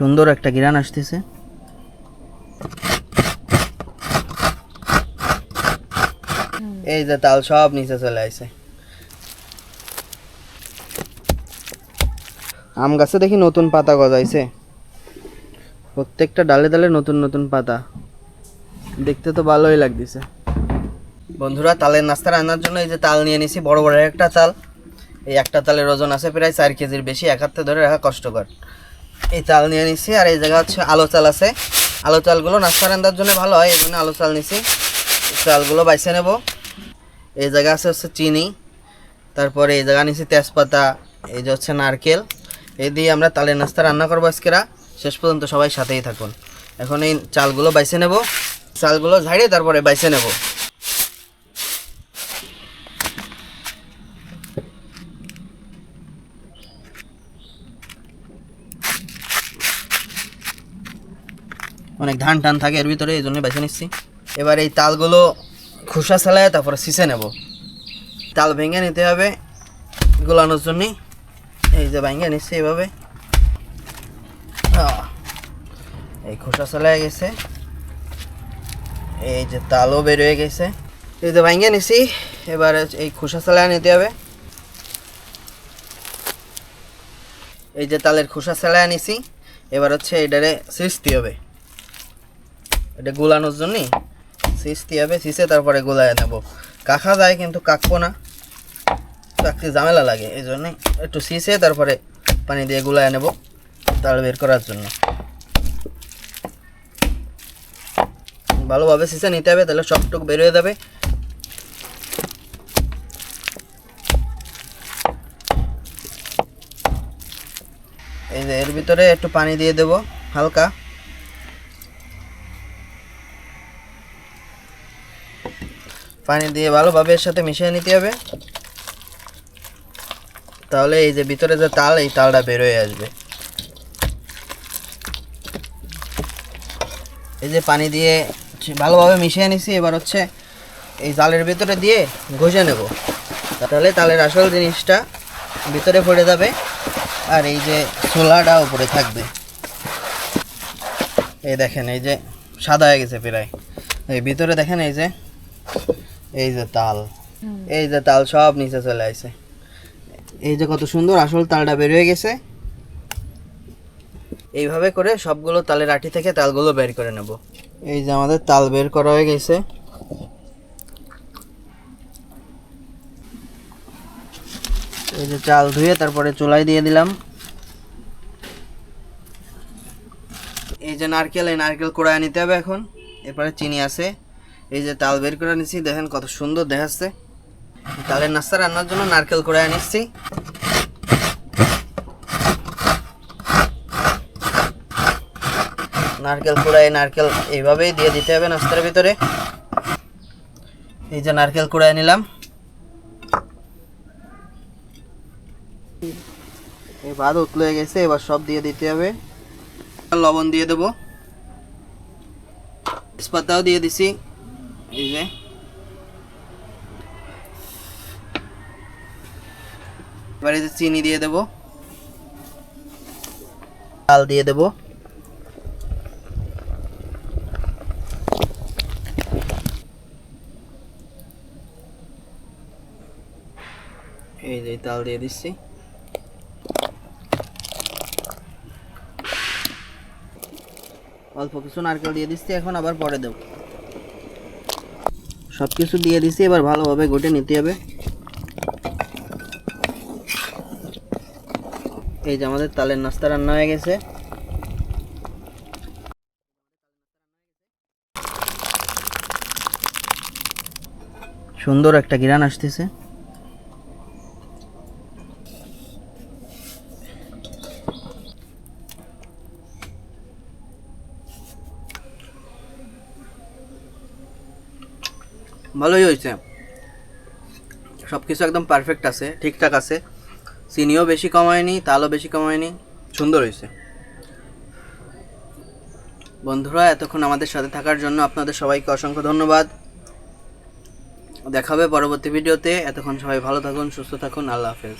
সুন্দর একটা গিরান আসতেছে। এই যে তাল সব নিচে চলে আসে আম গাছে দেখি নতুন পাতা গজাইছে। প্রত্যেকটা ডালে ডালে নতুন নতুন পাতা। দেখতে তো ভালোই লাগতেছে। বন্ধুরা, তালের নাস্তা রান্নার জন্য এই যে তাল নিয়ে নিছি, বড় বড় একটা তাল এই একটা তালের ওজন আছে প্রায় চার কেজির বেশি, এক হাতে ধরে রাখা কষ্টকর। এই চাল নিয়ে নিছি আর এই জায়গা হচ্ছে আলো চাল আছে। আলো চালগুলো নাস্তা রান্নার জন্য ভালো হয়, এই জন্য আলো চাল নিছি। চালগুলো বাইছে নেব। এই জায়গা আছে হচ্ছে চিনি। তারপরে এই জায়গা নিছি তেজপাতা, এই যে হচ্ছে নারকেল। এই দিয়ে আমরা তালের নাস্তা রান্না করব আজকেরা। শেষ পর্যন্ত সবাই সাথেই থাকুন। এখন এই চালগুলো বাইছে নেব। চালগুলো ঝাড়িয়ে তারপরে বাইছে নেব। অনেক ধান টান থাকে এর ভিতরে, এই জন্য বেছে নিচ্ছি। এবার এই তালগুলো খোসা ছালায় তারপরে সিসে নেব। তাল ভেঙে নিতে হবে গোলানোর জন্য। এই যে ভেঙে নিচ্ছি এভাবে। এই খোসা ছালায় গেছে। এই যে তালও বের হয়ে গেছে। এই যে ভেঙে নিছি এবার এই খোসা ছালায় নিতে হবে। এই যে তালের খোসা ছালায় নিছি, এবার হচ্ছে এটারে সিস্তি হবে। এটা গোলানোর জন্যই সিস্তি হবে সিসে তারপরে গোলায় নেব। কাকা যায় কিন্তু কাকবো না। কাকতে ঝামেলা লাগে, এই জন্যই একটু সিসে তারপরে পানি দিয়ে গোলায় নেব তাল বের করার জন্য। ভালোভাবে সিসে নিতে হবে, তাহলে সবটুক বের হয়ে যাবে। এই যে এর ভিতরে একটু পানি দিয়ে দেব, হালকা। পানি দিয়ে ভালোভাবে এর সাথে মিশিয়ে নিতে হবে। তাহলে এই যে ভিতরে যে তাল, এই তালটা বের হয়ে আসবে। এই যে পানি দিয়ে ভালোভাবে মিশিয়ে নিছি, এবার হচ্ছে এই জালের ভিতরে দিয়ে ঘষে নেব। তাহলে তালের আসল জিনিসটা ভিতরে পড়ে যাবে, আর এই যে ছোলাটা উপরে থাকবে। এই দেখেন, এই যে সাদা হয়ে গেছে প্রায়। এই ভিতরে দেখেন, এই যে এই যে তাল। এই যে তাল সব নিচে চলে আসে এই যে কত সুন্দর আসল তালটা বের হয়ে গেছে। এইভাবে করে সবগুলো তালের আঠি থেকে তালগুলো বের করে নেব। এই যে আমাদের তাল বের করা হয়ে গেছে। এই যে চাল ধুয়ে তারপরে চুলাই দিয়ে দিলাম। এই যে নারকেল এই নারকেল কোড়ায় নিতে হবে এখন। এরপরে চিনি আছে। এই যে তাল বের করে নিচ্ছি দেখেন কত সুন্দর দেখাচ্ছে। তালের নাস্তা রান্নার জন্য নারকেল কোড়ায় নিচ্ছি নারকেল কুড়ায় নারকেল এইভাবেই দিয়ে দিতে হবে নাস্তার ভিতরে। এই যে নারকেল কুড়ায় নিলাম। এই ভাত উতলে গেছে, এবার সব দিয়ে দিতে হবে। লবণ দিয়ে দেবো। তেজপাতাও দিয়ে দিছি। এই যে এবার এই চিনি দিয়ে দেবো। চাল দিয়ে দেবো। এই যে তাল দিয়ে দিচ্ছি। অল্প কিছু নারকেল দিয়ে দিচ্ছি, এখন আবার পরে দেব। সব কিছু দিয়ে দিছি, এবার ভালোভাবে ঘটে নিতে হবে। এই যে আমাদের তালের নাস্তা রান্না হয়ে গেছে। সুন্দর একটা গিরান আসতেছে। ভালোই হয়েছে। সব কিছু একদম পারফেক্ট আছে, ঠিকঠাক আছে। চিনিও বেশি কমায়নি তালও বেশি কমায়নি সুন্দর হয়েছে। বন্ধুরা, এতক্ষণ আমাদের সাথে থাকার জন্য আপনাদের সবাইকে অসংখ্য ধন্যবাদ। দেখাবে পরবর্তী ভিডিওতে। এতক্ষণ সবাই ভালো থাকুন, সুস্থ থাকুন, আল্লাহ হাফেজ।